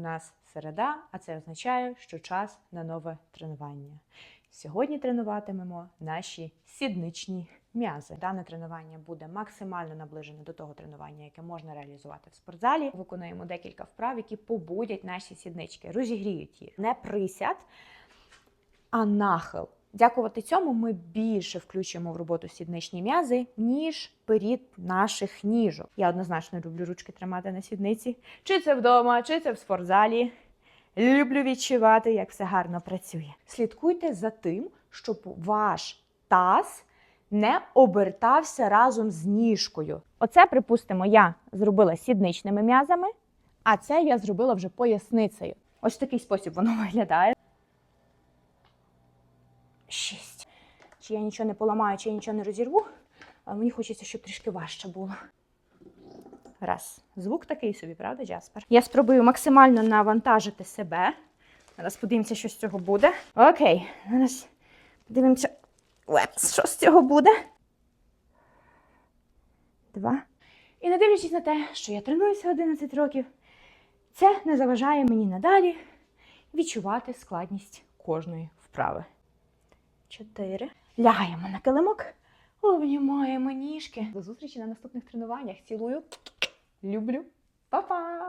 нас середа, а це означає, що час на нове тренування. Сьогодні тренуватимемо наші сідничні м'язи. Дане тренування буде максимально наближене до того тренування, яке можна реалізувати в спортзалі. Виконуємо декілька вправ, які побудять наші сіднички, розігріють їх. Не присяд, а нахил. Дякувати цьому ми більше включуємо в роботу сідничні м'язи, ніж перід наших ніжок. Я однозначно люблю ручки тримати на сідниці. Чи це вдома, чи це в спортзалі. Люблю відчувати, як все гарно працює. Слідкуйте за тим, щоб ваш таз не обертався разом з ніжкою. Оце, припустимо, я зробила сідничними м'язами, а це я зробила вже поясницею. Ось такий спосіб воно виглядає. Шість. Чи я нічого не поламаю, чи я нічого не розірву. Але мені хочеться, щоб трішки важче було. Раз. Звук такий собі, правда, Джаспер? Я спробую максимально навантажити себе. Зараз подивимося, що з цього буде. Окей, зараз подивимося, що з цього буде. Два. І не дивлячись на те, що я тренуюся 11 років, це не заважає мені надалі відчувати складність кожної вправи. Чотири. Лягаємо на килимок, обнімаємо ніжки. До зустрічі на наступних тренуваннях. Цілую. Люблю. Па-па!